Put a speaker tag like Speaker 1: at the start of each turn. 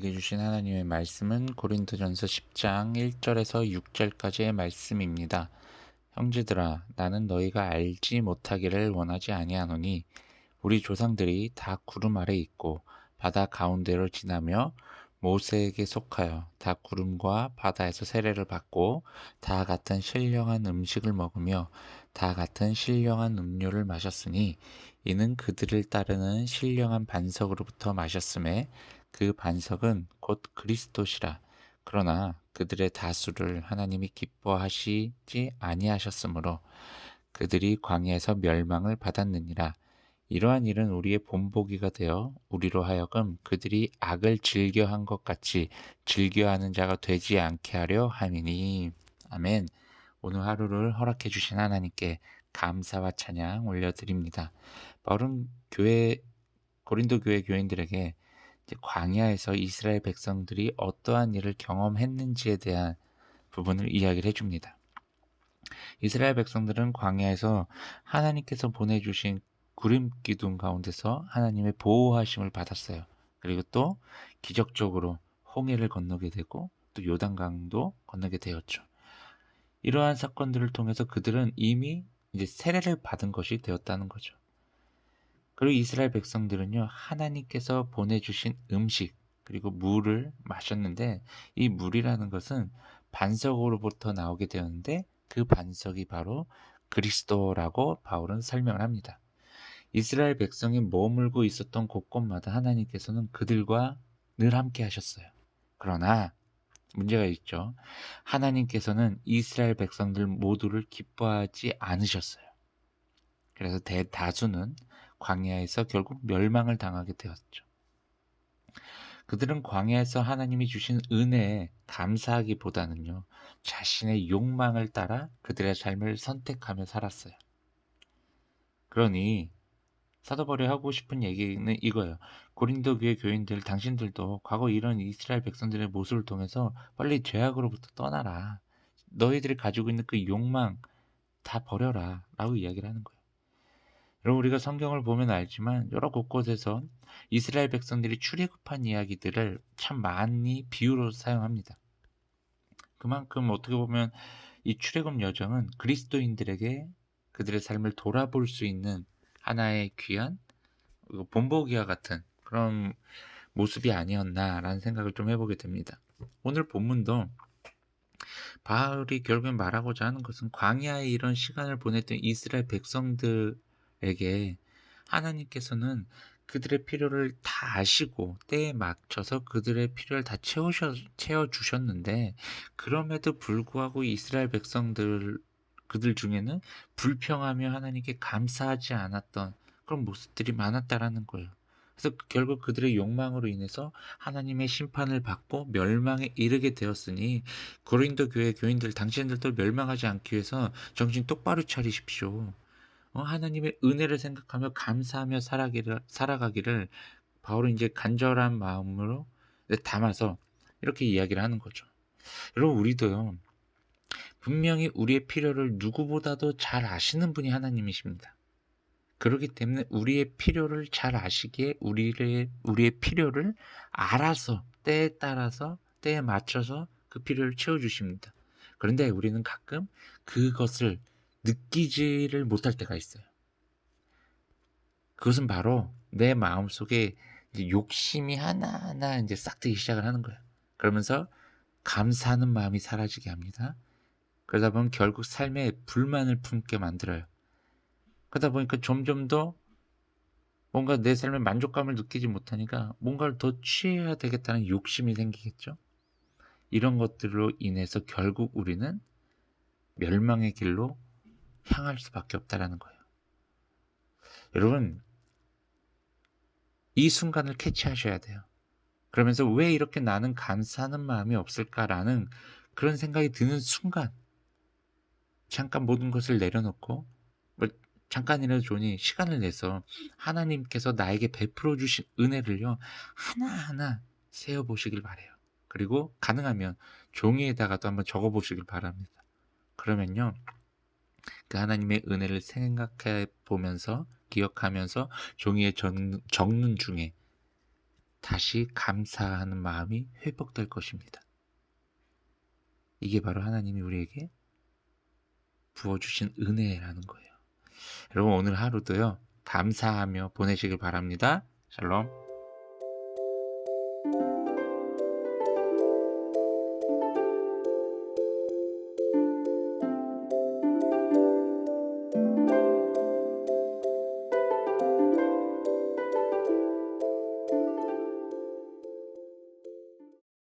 Speaker 1: 주신 하나님의 말씀은 고린도전서 10장 1절에서 6절까지의 말씀입니다. 형제들아 나는 너희가 알지 못하기를 원하지 아니하노니 우리 조상들이 다 구름 아래 있고 바다 가운데로 지나며 모세에게 속하여 다 구름과 바다에서 세례를 받고 다 같은 신령한 음식을 먹으며 다 같은 신령한 음료를 마셨으니 이는 그들을 따르는 신령한 반석으로부터 마셨음에 그 반석은 곧 그리스도시라. 그러나 그들의 다수를 하나님이 기뻐하시지 아니하셨으므로 그들이 광야에서 멸망을 받았느니라. 이러한 일은 우리의 본보기가 되어 우리로 하여금 그들이 악을 즐겨한 것 같이 즐겨하는 자가 되지 않게 하려 함이니. 아멘. 오늘 하루를 허락해 주신 하나님께 감사와 찬양 올려드립니다. 바울은 교회 고린도 교회 교인들에게 광야에서 이스라엘 백성들이 어떠한 일을 경험했는지에 대한 부분을 이야기를 해줍니다. 이스라엘 백성들은 광야에서 하나님께서 보내주신 구름 기둥 가운데서 하나님의 보호하심을 받았어요. 그리고 또 기적적으로 홍해를 건너게 되고 또 요단강도 건너게 되었죠. 이러한 사건들을 통해서 그들은 이미 이제 세례를 받은 것이 되었다는 거죠. 그리고 이스라엘 백성들은요, 하나님께서 보내주신 음식, 그리고 물을 마셨는데, 이 물이라는 것은 반석으로부터 나오게 되었는데, 그 반석이 바로 그리스도라고 바울은 설명을 합니다. 이스라엘 백성이 머물고 있었던 곳곳마다 하나님께서는 그들과 늘 함께 하셨어요. 그러나 문제가 있죠. 하나님께서는 이스라엘 백성들 모두를 기뻐하지 않으셨어요. 그래서 대다수는 광야에서 결국 멸망을 당하게 되었죠. 그들은 광야에서 하나님이 주신 은혜에 감사하기보다는요, 자신의 욕망을 따라 그들의 삶을 선택하며 살았어요. 그러니 사도 바울이 하고 싶은 얘기는 이거예요. 고린도 교회 교인들 당신들도 과거 이런 이스라엘 백성들의 모습을 통해서 빨리 죄악으로부터 떠나라. 너희들이 가지고 있는 그 욕망 다 버려라. 라고 이야기를 하는 거예요. 여러분 우리가 성경을 보면 알지만 여러 곳곳에서 이스라엘 백성들이 출애굽한 이야기들을 참 많이 비유로 사용합니다. 그만큼 어떻게 보면 이 출애굽 여정은 그리스도인들에게 그들의 삶을 돌아볼 수 있는 하나의 귀한 본보기와 같은 그런 모습이 아니었나라는 생각을 좀 해보게 됩니다. 오늘 본문도 바울이 결국엔 말하고자 하는 것은 광야에 이런 시간을 보냈던 이스라엘 백성들 에게 하나님께서는 그들의 필요를 다 아시고 때에 맞춰서 그들의 필요를 다 채우셔, 채워주셨는데 그럼에도 불구하고 이스라엘 백성들 그들 중에는 불평하며 하나님께 감사하지 않았던 그런 모습들이 많았다라는 거예요. 그래서 결국 그들의 욕망으로 인해서 하나님의 심판을 받고 멸망에 이르게 되었으니 고린도 교회 교인들 당신들도 멸망하지 않기 위해서 정신 똑바로 차리십시오. 어, 하나님의 은혜를 생각하며 감사하며 살아가기를, 살아가기를 바울은 이제 간절한 마음으로 담아서 이렇게 이야기를 하는 거죠. 여러분 우리도요. 분명히 우리의 필요를 누구보다도 잘 아시는 분이 하나님이십니다. 그렇기 때문에 우리의 필요를 잘 아시기에 우리의, 우리의 필요를 알아서 때에 따라서 때에 맞춰서 그 필요를 채워 주십니다. 그런데 우리는 가끔 그것을 느끼지를 못할 때가 있어요. 그것은 바로 내 마음 속에 욕심이 하나하나 이제 싹 트기 시작을 하는 거예요. 그러면서 감사하는 마음이 사라지게 합니다. 그러다 보면 결국 삶에 불만을 품게 만들어요. 그러다 보니까 점점 더 뭔가 내 삶에 만족감을 느끼지 못하니까 뭔가를 더 취해야 되겠다는 욕심이 생기겠죠. 이런 것들로 인해서 결국 우리는 멸망의 길로 향할 수밖에 없다라는 거예요. 여러분, 이 순간을 캐치하셔야 돼요. 그러면서 왜 이렇게 나는 감사하는 마음이 없을까라는 그런 생각이 드는 순간, 잠깐 모든 것을 내려놓고 뭐 잠깐이라도 좋으니 시간을 내서 하나님께서 나에게 베풀어 주신 은혜를요 하나하나 세어 보시길 바래요. 그리고 가능하면 종이에다가도 한번 적어 보시길 바랍니다. 그러면요 그 하나님의 은혜를 생각해 보면서 기억하면서 종이에 적, 적는 중에 다시 감사하는 마음이 회복될 것입니다. 이게 바로 하나님이 우리에게 부어주신 은혜라는 거예요. 여러분 오늘 하루도요 감사하며 보내시길 바랍니다. 샬롬.